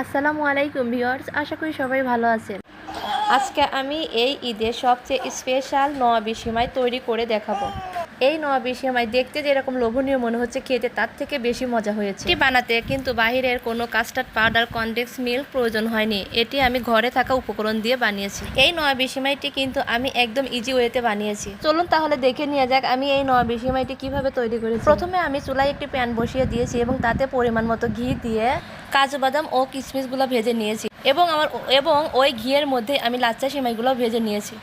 আসসালামু আলাইকুম ভিওয়ার্স আশা করি সবাই ভালো আছেন। আজকে আমি এই ঈদে সবচেয়ে স্পেশাল নোয়াবি সিমাই তৈরি করে দেখাবো। এই নওয়াবি সিমাই দেখতে যেরকম লোভনীয় মনে হচ্ছে, খেতে তার থেকে বেশি মজা হয়েছে। এটি বানাতে কিন্তু বাহিরের কোনো কাস্টার্ড পাউডার, কনডেক্স মিল্ক প্রয়োজন হয়নি। এটি আমি ঘরে থাকা উপকরণ দিয়ে বানিয়েছি। এই নওয়াবি সিমাইটি কিন্তু আমি একদম ইজি ওয়েতে বানিয়েছি। চলুন তাহলে দেখে নিয়ে যাক আমি এই নওয়াবি সিমাইটি কীভাবে তৈরি করেছি। প্রথমে আমি চুলায় একটি প্যান বসিয়ে দিয়েছি এবং তাতে পরিমাণ মতো ঘি দিয়ে কাজু বাদাম ও কিশমিশগুলো ভেজে নিয়েছি। এবং আমার, এবং ওই ঘিয়ের মধ্যে আমি লাচ্চা সিমাইগুলো ভেজে নিয়েছি।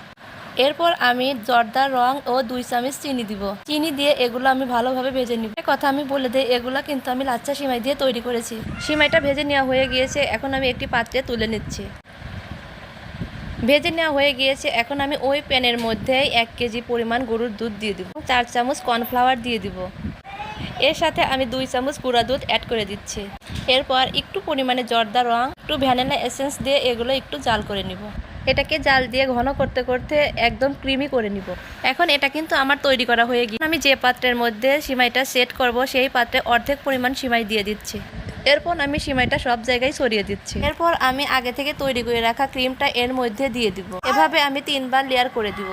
এরপর আমি জর্দার রং ও দুই চামচ চিনি দিব। চিনি দিয়ে এগুলো আমি ভালোভাবে ভেজে নিব। কথা আমি বলে দিই, এগুলো কিন্তু আমি লাচ্চা সিমাই দিয়ে তৈরি করেছি। সিমাইটা ভেজে নেওয়া হয়ে গিয়েছে, এখন আমি একটি পাত্রে তুলে নিচ্ছি। ভেজে নেওয়া হয়ে গিয়েছে, এখন আমি ওই প্যানের মধ্যে এক কেজি পরিমাণ গরুর দুধ দিয়ে দিব। চার চামচ কর্নফ্লাওয়ার দিয়ে দিব। এর সাথে আমি দুই চামচ গুঁড়া দুধ অ্যাড করে দিচ্ছি। এরপর একটু পরিমাণে জর্দা রং, একটু ভ্যানিলা এসেন্স দিয়ে এগুলো একটু জাল করে নিব। এটাকে জাল দিয়ে ঘন করতে করতে একদম ক্রিমি করে নিব। এখন এটা কিন্তু আমার তৈরি করা হয়ে গিয়ে আমি যে পাত্রের মধ্যে সিমাইটা সেট করব, সেই পাত্রে অর্ধেক পরিমাণ সিমাই দিয়ে দিচ্ছি। এরপর আমি সিমাইটা সব জায়গায় ছড়িয়ে দিচ্ছি। এরপর আমি আগে থেকে তৈরি করে রাখা ক্রিমটা এর মধ্যে দিয়ে দিব। এভাবে আমি তিনবার লেয়ার করে দিব।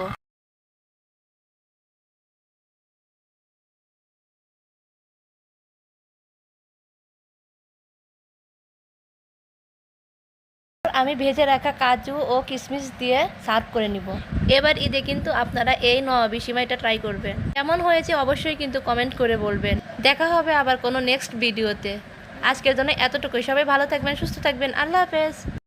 আমি ভেজে রাখা কাজু ও কিশমিশ দিয়ে সার্ভ করে নিব। এবার ঈদে কিন্তু আপনারা এই নবাবি সিমাইটা ট্রাই করবেন। কেমন হয়েছে অবশ্যই কিন্তু কমেন্ট করে বলবেন। দেখা হবে আবার কোনো নেক্সট ভিডিওতে আজকের জন্য এতটুকুই। সবাই ভালো থাকবেন, সুস্থ থাকবেন। আল্লাহ হাফেজ।